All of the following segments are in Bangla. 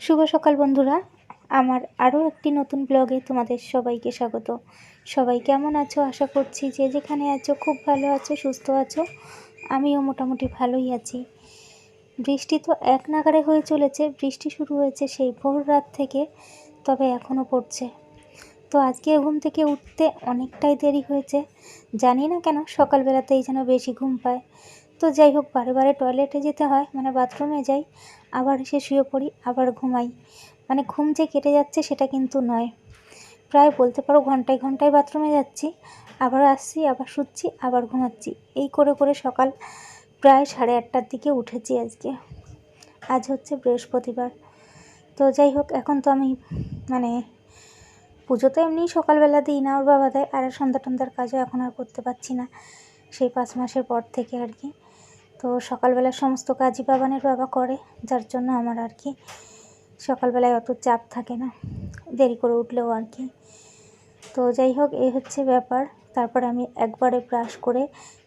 শুভ সকাল বন্ধুরা। আমার আরও একটি নতুন ব্লগে তোমাদের সবাইকে স্বাগত। সবাই কেমন আছো? আশা করছি যে যেখানে আছো, খুব ভালো আছো, সুস্থ আছো, আমিও মোটামুটি ভালোই আছি। বৃষ্টি তো এক নাগারে হয়ে চলেছে, বৃষ্টি শুরু হয়েছে সেই ভোর রাত থেকে, তবে এখনও পড়ছে। তো আজকে ঘুম থেকে উঠতে অনেকটাই দেরি হয়েছে। জানি না কেন, সকালবেলাতেই যেন বেশি ঘুম পায়। তো যাই হোক, বারে বারে টয়লেটে যেতে হয় মানে বাথরুমে যাই, আবার এসে শুয়ে পড়ি, আবার ঘুমাই। মানে ঘুম যে কেটে যাচ্ছে সেটা কিন্তু নয়। প্রায় বলতে পারো ঘন্টায় ঘন্টায় বাথরুমে যাচ্ছি, আবার আসছি, আবার শুচ্ছি, আবার ঘুমাচ্ছি। এই করে করে সকাল প্রায় সাড়ে আটটার দিকে উঠেছি আজকে। আজ হচ্ছে বৃহস্পতিবার। তো যাই হোক, এখন তো আমি মানে পুজো তো এমনিই সকালবেলা দিই না ওর বাবা দেয়, আর সন্ধ্যা টন্ধ্যার কাজও এখন আর করতে পারছি না, সেই পাঁচ মাসের পর থেকে আর কি। তো সকালবেলা সমস্ত কাজই বাবানের বাবা করে, যার জন্য আমার আর কি সকালবেলায় অত চাপ থাকে না, দেরি করে উঠলেও আর কি। তো যাই হোক, এই হচ্ছে ব্যাপার। তারপরে আমি একবারে ব্রাশ করে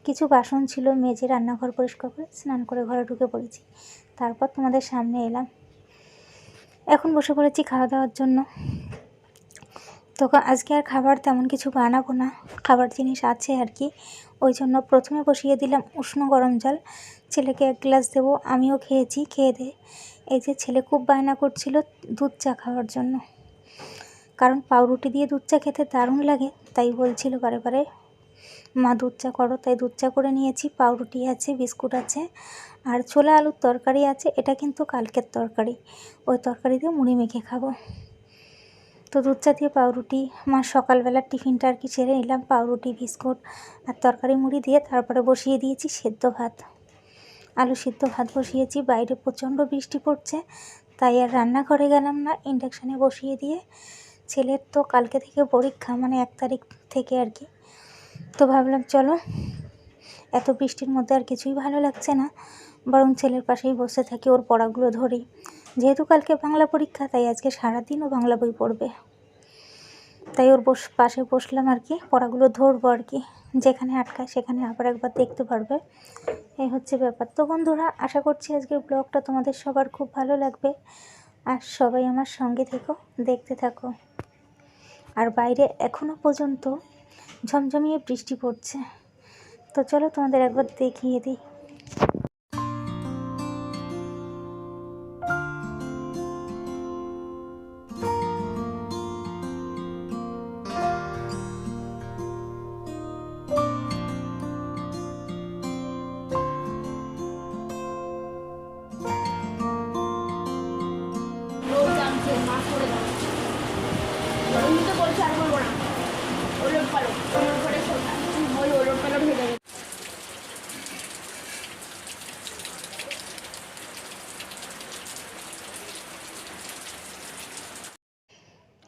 কিছু বাসন ছিল মেজে রান্নাঘর পরিষ্কার করে স্নান করে ঘরে ঢুকে পড়েছি। তারপর তোমাদের সামনে এলাম। এখন বসে পড়েছি খাওয়া দাওয়ার জন্য। তো আজকে আর খাবার তেমন কিছু বানাবো না। খাবার জিনিস আছে আর কি। ওই জন্য প্রথমে বসিয়ে দিলাম উষ্ণ গরম জল। ছেলেকে এক গ্লাস দেবো, আমিও খেয়েছি, খেয়ে দে। এই যে ছেলে খুব বায়না করছিল দুধ চা খাওয়ার জন্য। কারণ পাউরুটি দিয়ে দুধ চা খেতে দারুণ লাগে, তাই বলছিল বারে বারে, মা, দুধ চা করো। তাই দুধ চা করে নিয়েছি, পাউরুটি আছে, বিস্কুট আছে, আর ছোলা আলুর তরকারি আছে, এটা কিন্তু কালকের তরকারি। ওই তরকারি দিয়ে মুড়ি মেখে খাব। তো দুধ দিয়ে পাউরুটি, আমার সকালবেলার টিফিনটা আর কি ছেড়ে নিলাম, পাউরুটি, বিস্কুট আর তরকারি মুড়ি দিয়ে তারপরে বসিয়ে দিয়েছি সেদ্ধ ভাত। আলু সিদ্ধ ভাত বসিয়েছি, বাইরে প্রচণ্ড বৃষ্টি পড়ছে, তাই আর রান্নাঘরে গেলাম না, ইন্ডাকশানে বসিয়ে দিয়ে। ছেলের তো কালকে থেকে পরীক্ষা মানে এক তারিখ থেকে আর কি। তো ভাবলাম চলো, এত বৃষ্টির মধ্যে আর কিছুই ভালো লাগছে না, বরং ছেলের পাশেই বসে থাকি, ওর পড়াগুলো ধরি। যেহেতু কালকে বাংলা পরীক্ষা, তাই আজকে সারাদিনও বাংলা বই পড়বে। তাই ওর বস, পাশে বসলাম আর কি, পড়াগুলো ধরবো আর কি। যেখানে আটকায় সেখানে আবার একবার দেখতে পারবে। এই হচ্ছে ব্যাপার। তো বন্ধুরা, আশা করছি আজকের ব্লগটা তোমাদের সবার খুব ভালো লাগবে। আর সবাই আমার সঙ্গে থেকো, দেখতে থাকো। আর বাইরে এখনও পর্যন্ত ঝমঝমিয়ে বৃষ্টি পড়ছে। তো চলো তোমাদের একবার দেখিয়ে দিই।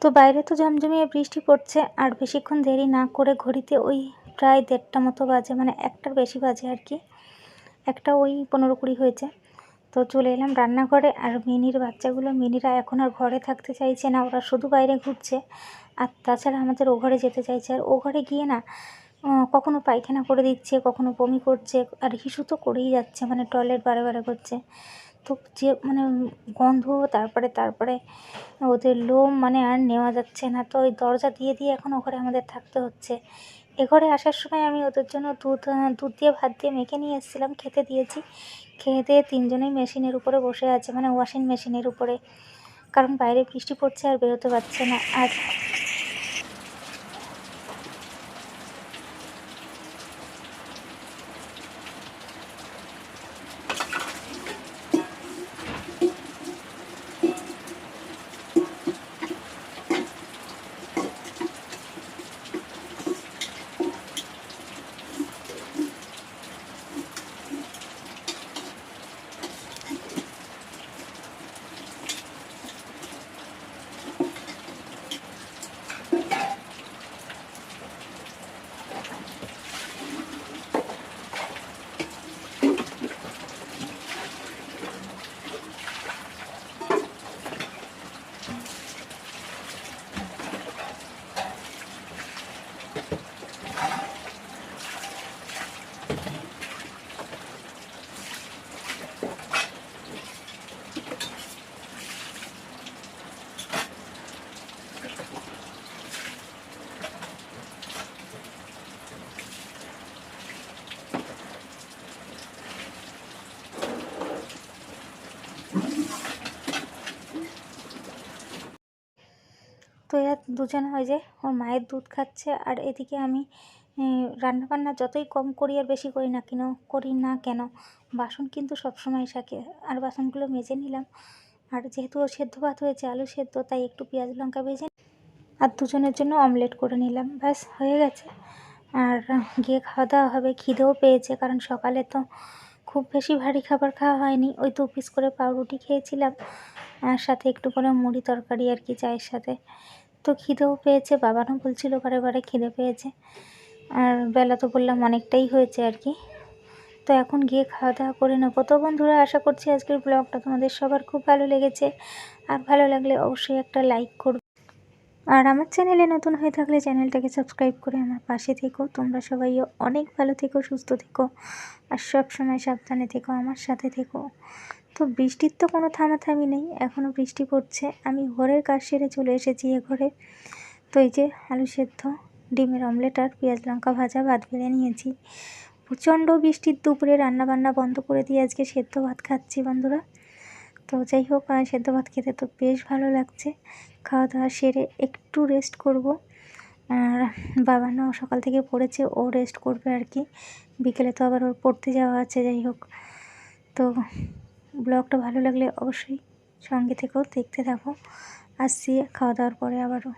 তো বাইরে তো জমজমিয়ে বৃষ্টি পড়ছে, আর বেশিক্ষণ দেরি না করে ঘড়িতে ওই প্রায় দেড়টা মতো বাজে মানে একটার বেশি বাজে আর কি। একটা ওই পনেরো কুড়ি হয়েছে। তো চলে এলাম রান্নাঘরে। আর মিনির বাচ্চাগুলো, মিনিরা এখন আর ঘরে থাকতে চাইছে না, ওরা শুধু বাইরে ঘুরছে। আর তাছাড়া আমাদের ও ঘরে যেতে চাইছে। আর ও ঘরে গিয়ে না কখনো পায়খানা করে দিচ্ছে, কখনো বমি করছে, আর হিসু তো করেই যাচ্ছে মানে টয়লেট বারে বারে করছে। তো যে মানে গন্ধ, তারপরে তারপরে ওদের লোম মানে আর নেওয়া যাচ্ছে না। তো ওই দরজা দিয়ে দিয়ে এখন ওঘরে আমাদের থাকতে হচ্ছে। এ ঘরে আসার সময় আমি ওদের জন্য দুধ দুধ দিয়ে ভাত দিয়ে মেখে নিয়ে এসেছিলাম, খেতে দিয়েছি। খেয়ে দিয়ে তিনজনেই মেশিনের উপরে বসে আছে মানে ওয়াশিং মেশিনের উপরে। কারণ বাইরে বৃষ্টি পড়ছে আর বেরোতে পারছে না। আর তো এরা দুজনে ওই যে ওর মায়ের দুধ খাচ্ছে আর এদিকে আমি রান্না বান্না যতই কম করি আর বেশি করি না কেন, করি না কেন, বাসন কিন্তু সবসময় থাকে আর বাসনগুলো মেজে নিলাম। আর যেহেতু ও সেদ্ধ ভাত হয়েছে, আলু সেদ্ধ, তাই একটু পেঁয়াজ লঙ্কা ভেজে আর দুজনের জন্য অমলেট করে নিলাম। ব্যাস, হয়ে গেছে। আর গিয়ে খাওয়া দাওয়া হবে, খিদেও পেয়েছে, কারণ সকালে তো খুব বেশি ভারী খাবার খাওয়া হয়নি। ওই দু পিস করে পাউরুটি খেয়েছিলাম। আর সাথে একটু করে মুড়ি তরকারি আর কি চায়ের সাথে। তো খিদেও পেয়েছে, বাবানও বলছিল বারে বারে খিদে পেয়েছে। আর বেলা তো বললাম অনেকটাই হয়েছে আর কি। তো এখন গিয়ে খাওয়া দাওয়া করে নেব। তো বন্ধুরা, আশা করছি আজকের ব্লগটা তোমাদের সবার খুব ভালো লেগেছে। আর ভালো লাগলে অবশ্যই একটা লাইক করবে। আর আমার চ্যানেলে নতুন হয়ে থাকলে চ্যানেলটাকে সাবস্ক্রাইব করে আমার পাশে থেকো। তোমরা সবাই অনেক ভালো থেকো, সুস্থ থেকো। আর সব সময় সাবধানে থেকো, আমার সাথে থেকো। তো বৃষ্টির তো কোনো থামাথামি নেই এখনও বৃষ্টি পড়ছে। আমি ঘরের কাজ সেরে চলে এসেছি এ ঘরে। তো এই যে আলু সেদ্ধ, ডিমের অমলেট আর পেঁয়াজ লঙ্কা ভাজা, ভাত বেড়ে নিয়েছি। প্রচণ্ড বৃষ্টির দুপুরে রান্না বান্না বন্ধ করে দিয়ে আজকে সেদ্ধ ভাত খাচ্ছি বন্ধুরা। তো যাই হোক সেদ্ধ ভাত খেতে তো বেশ ভালো লাগছে। খাওয়া দাওয়া সেরে একটু রেস্ট করব। আর বাবা না সকাল থেকে পড়েছে, ও রেস্ট করবে আর কি। বিকেলে তো আবার ওর পড়তে যাওয়া আছে, যাই হোক। তো ব্লগটা ভালো লাগলে অবশ্যই সঙ্গে থেকেও দেখতে থাকো। আসছি খাওয়া দাওয়ার পরে আবারও।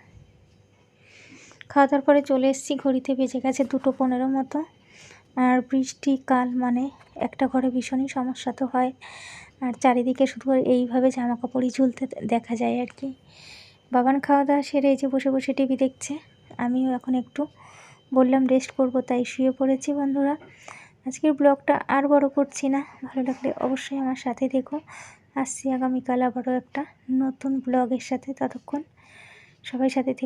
খাওয়া দাওয়ার পরে চলে এসেছি, ঘড়িতে বেজে গেছে দুটো পনেরো মতো। আর বৃষ্টি কাল মানে একটা ঘরে ভীষণই সমস্যা তো হয়। আর চারিদিকে শুধু এইভাবে জামা কাপড়ই ঝুলতে দেখা যায় আর কি। বাবান খাওয়া দাওয়া সেরে এই যে বসে বসে টিভি দেখছে। আমিও এখন একটু বললাম, রেস্ট করব। তাই শুয়ে পড়েছি বন্ধুরা। আজকের ব্লগটা আর বড় করছি না। ভালো লাগলে অবশ্যই আমার সাথে দেখো আসছি আগামীকাল আবারও একটা নতুন ব্লগের সাথে ততক্ষণ সবাই সাথে থেকো।